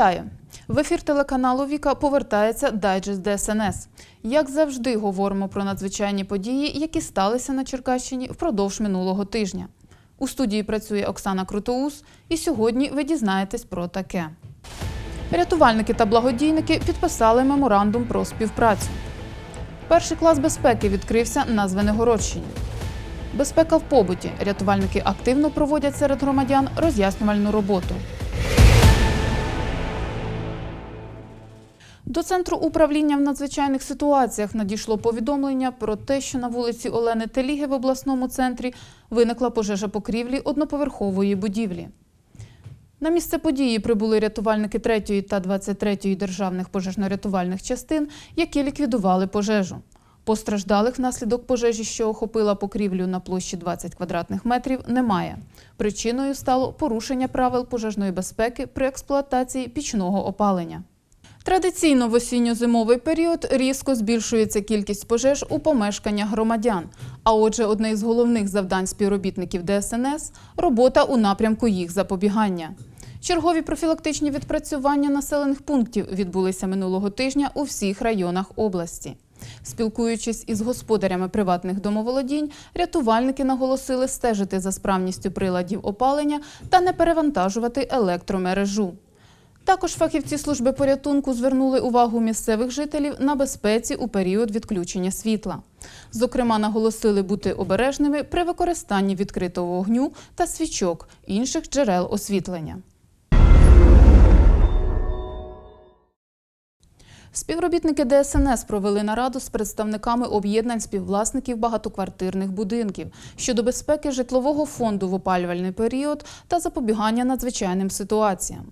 Вітаю! В ефір телеканалу Віка повертається дайджест ДСНС. Як завжди, говоримо про надзвичайні події, які сталися на Черкащині впродовж минулого тижня. У студії працює Оксана Крутоус, і сьогодні ви дізнаєтесь про таке. Рятувальники та благодійники підписали меморандум про співпрацю. Перший клас безпеки відкрився на Звенигородщині. Безпека в побуті. Рятувальники активно проводять серед громадян роз'яснювальну роботу. До центру управління в надзвичайних ситуаціях надійшло повідомлення про те, що на вулиці Олени Теліги в обласному центрі виникла пожежа покрівлі одноповерхової будівлі. На місце події прибули рятувальники 3 та 23 державних пожежно-рятувальних частин, які ліквідували пожежу. Постраждалих внаслідок пожежі, що охопила покрівлю на площі 20 квадратних метрів, немає. Причиною стало порушення правил пожежної безпеки при експлуатації пічного опалення. Традиційно в осінньо-зимовий період різко збільшується кількість пожеж у помешканнях громадян. А отже, одне із головних завдань співробітників ДСНС робота у напрямку їх запобігання. Чергові профілактичні відпрацювання населених пунктів відбулися минулого тижня у всіх районах області. Спілкуючись із господарями приватних домоволодінь, рятувальники наголосили стежити за справністю приладів опалення та не перевантажувати електромережу. Також фахівці служби порятунку звернули увагу місцевих жителів на безпеці у період відключення світла. Зокрема, наголосили бути обережними при використанні відкритого вогню та свічок інших джерел освітлення. Співробітники ДСНС провели нараду з представниками об'єднань співвласників багатоквартирних будинків щодо безпеки житлового фонду в опалювальний період та запобігання надзвичайним ситуаціям.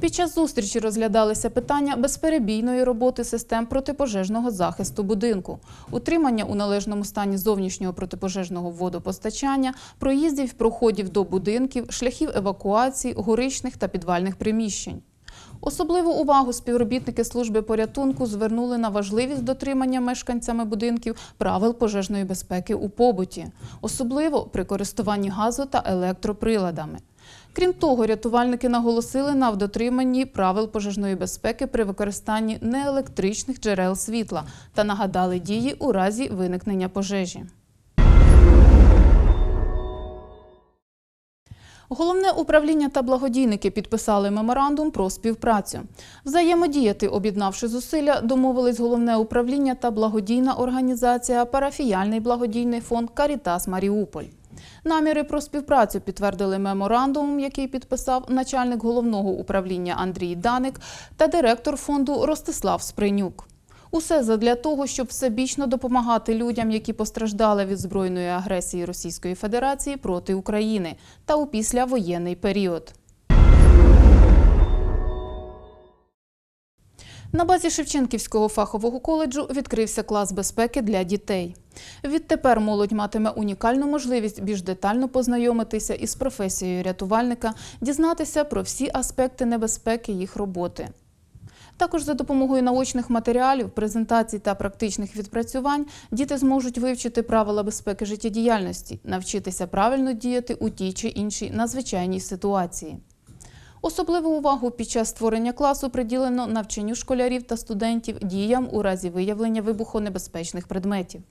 Під час зустрічі розглядалися питання безперебійної роботи систем протипожежного захисту будинку, утримання у належному стані зовнішнього протипожежного водопостачання, проїздів проходів до будинків, шляхів евакуації, горичних та підвальних приміщень. Особливу увагу співробітники служби порятунку звернули на важливість дотримання мешканцями будинків правил пожежної безпеки у побуті, особливо при користуванні газу та електроприладами. Крім того, рятувальники наголосили на дотриманні правил пожежної безпеки при використанні неелектричних джерел світла та нагадали дії у разі виникнення пожежі. Головне управління та благодійники підписали меморандум про співпрацю. Взаємодіяти, об'єднавши зусилля, домовились головне управління та благодійна організація Парафіяльний благодійний фонд Карітас Маріуполь. Наміри про співпрацю підтвердили меморандумом, який підписав начальник головного управління Андрій Даник та директор фонду Ростислав Спринюк. Усе задля того, щоб всебічно допомагати людям, які постраждали від збройної агресії Російської Федерації проти України та у післявоєнний період. На базі Шевченківського фахового коледжу відкрився клас безпеки для дітей. Відтепер молодь матиме унікальну можливість більш детально познайомитися із професією рятувальника, дізнатися про всі аспекти небезпеки їх роботи. Також за допомогою наочних матеріалів, презентацій та практичних відпрацювань діти зможуть вивчити правила безпеки життєдіяльності, навчитися правильно діяти у тій чи іншій надзвичайній ситуації. Особливу увагу під час створення класу приділено навчанню школярів та студентів діям у разі виявлення вибухонебезпечних предметів.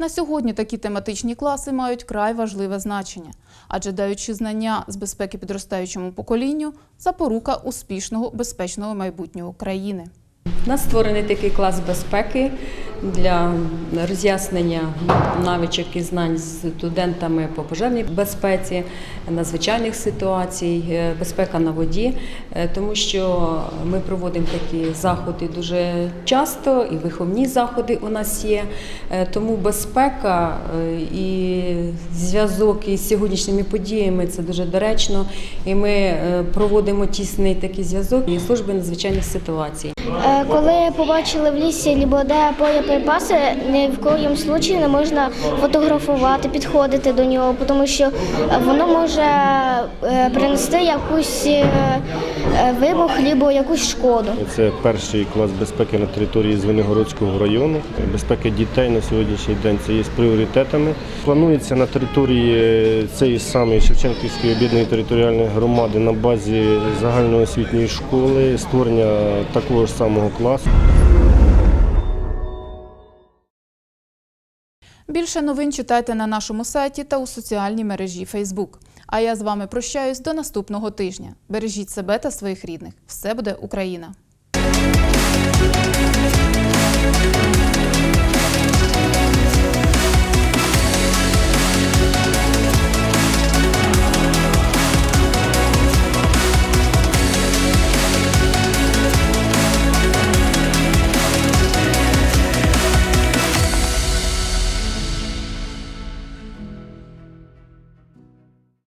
На сьогодні такі тематичні класи мають край важливе значення, адже даючи знання з безпеки підростаючому поколінню, запорука успішного безпечного майбутнього країни. У нас створений такий клас безпеки для роз'яснення навичок і знань з студентами по пожежній безпеці, надзвичайних ситуацій, е, безпека на воді, Е, тому що ми проводимо такі заходи дуже часто, і виховні заходи у нас є. Е, Тому безпека і зв'язок із сьогоднішніми подіями це дуже доречно. І ми проводимо тісний такий зв'язок із служби надзвичайних ситуацій. Коли побачили в лісі Лібоде, поля боєприпаси ні в коїм случаї не можна фотографувати, підходити до нього, тому що воно може е, принести якусь е, е, вибух або якусь шкоду. Це перший клас безпеки на території Звенигородського району. Безпека дітей на сьогоднішній день це є з пріоритетами. Планується на території цієї самої Шевченківської об'єднаної територіальної громади на базі загальноосвітньої школи створення такого ж самого класу. Більше новин читайте на нашому сайті та у соціальній мережі Facebook. А я з вами прощаюсь до наступного тижня. Бережіть себе та своїх рідних. Все буде Україна!